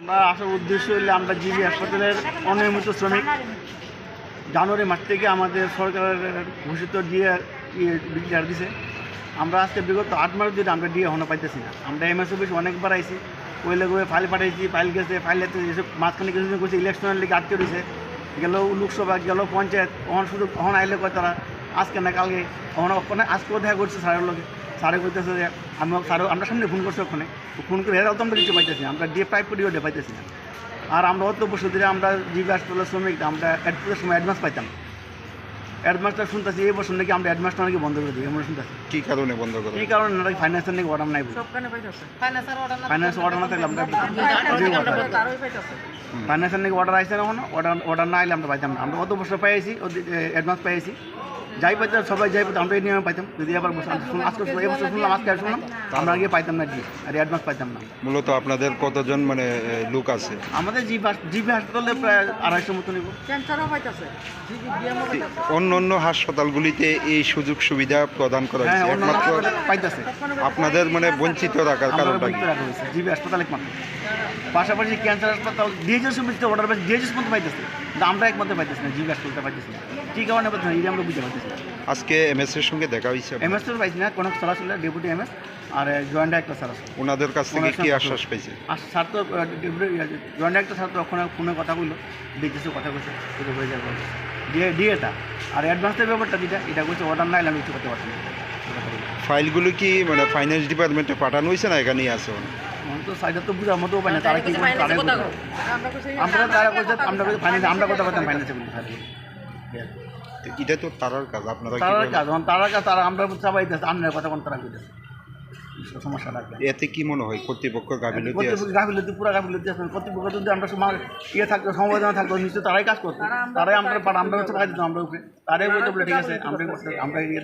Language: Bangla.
আমরা আসার উদ্দেশ্য হলে আমরা জিবি হাসপাতালের অনিয়মিত শ্রমিক জানুয়ারি মাস থেকে আমাদের সরকারের ঘোষিত দিয়ে ডিক্লেয়ার দিছে। আমরা আজকে বিগত আট মাস ধরে আমরা দিয়ে হনো পাইতেছি না। আমরা এমএস অফিস অনেকবার আইছি ওই লেগে ফাইল পাঠাইছি, ফাইল গেছে, ফাইল এতে এসব মাঝখানে কিছুদিন করছে ইলেকশনের লিগে আটকে রয়েছে গেল লোকসভা, গেল পঞ্চায়েত ওখান শুধু ওখান আইলে কয় তারা? আজকে না কালকে ওখানে আজকেও দেখা করছে স্যারের লোকে স্যারে কইতেছে যে আমি স্যারও আমরা সামনে ফোন করছি ওখানে। ফোন করে এরাও তো আমরা কিছু পাইতেছি আমরা দিয়ে করিও ডে পাইতেছি না। আর আমরা অত বছর ধরে আমরা জিবি হাসপাতালের শ্রমিক আমরা অ্যাডমিটের সময় অ্যাডভান্স পাইতাম। অ্যাডভান্সটা শুনতেছি এই বছর নাকি আমরা অ্যাডভান্সটা নাকি বন্ধ করে দিই আমরা শুনতেছি। কি কারণে বন্ধ করে এই কারণে নাকি ফাইন্যান্সের নাকি অর্ডার নাই ফাইন্যান্স অর্ডার না থাকলে আমরা ফাইন্যান্সের নাকি অর্ডার আসছে না এখন অর্ডার অর্ডার না আইলে আমরা পাইতাম না। আমরা অত বছর পাইছি অ্যাডভান্স পাইছি যাই পাইতাম সবাই যাই পাইতাম আমরা এই নিয়মে পাইতাম। যদি আবার শুন- আজকে এই বছর শুনলাম আজকে আর শুনলাম আমরা আগে পাইতাম না দিয়ে আর অ্যাডভান্স পাইতাম না। মূলত আপনাদের কতজন মানে লোক আছে? আমাদের জিবি জিবি হাসপাতালে প্রায় আড়াইশো মতো নিব। অন্য অন্য হাসপাতালগুলিতে এই সুযোগ সুবিধা প্রদান করা হ্যাঁ হয়েছে। অন্য একমাত্র পাইতেছে। আপনাদের মানে বঞ্চিত রাখার কারণটা হয়েছে জিবি হাসপাতাল একমাত্র। পাশাপাশি ক্যান্সার হাসপাতাল ডিএইচএস সুবিধা অর্ডার পাইছে ডিএইচএস পর্যন্ত পাইতেছে। আমরা একমাত্র পাইতেছি না জিবি হাসপাতালটা পাইতেছি না। কী কারণে পাইতেছি এটা আমরা বুঝতে পারতেছি আজকে এমএস এর সঙ্গে দেখা হয়েছে আপনার? এমএস তো পাইছি না কোনো স্যার আসলে ডেপুটি এমএস আর জয়েন্ট ডাইরেক্টর স্যার আছে। ওনাদের কাছ থেকে কি আশ্বাস পেয়েছে আর স্যার তো জয়েন্ট ডাইরেক্টর স্যার তো ওখানে ফোনে কথা বলল দেখতেছে কথা কইছে এটা হয়ে যাবে ডিএ ডিএটা আর অ্যাডভান্সের ব্যাপারটা যেটা এটা কইছে অর্ডার না এলে আমি কিছু করতে পারছি না। ফাইলগুলো কি মানে ফাইন্যান্স ডিপার্টমেন্টে পাঠানো হয়েছে না এখানেই আছে? আমার তো সাইডে তো বুঝার মতো উপায় না তারা কি আমরা তারা আমরা কইছি ফাইন্যান্স আমরা কথা বলতাম ফাইন্যান্সে তো এটা তো তারার কাজ আপনারা তারার? কাজ যখন তারা কাজ তারা আমরা চাপাইতেছে আমরা কথা কোন তারা কইতেছে। সমস্যা লাগবে এতে কি মনে হয় কর্তৃপক্ষ গাফিলতি কর্তৃপক্ষ গাফিলতি পুরো গাফিলতি আছে। কর্তৃপক্ষ যদি আমরা সময় ইয়ে থাকতো সমবেদনা থাকতো নিশ্চয় তারাই কাজ করতো। তারাই আমরা আমরা হচ্ছে কাজ দিতাম আমরা উপরে। তারাই বলতে বলে ঠিক আছে আমরা আমরা ইয়ে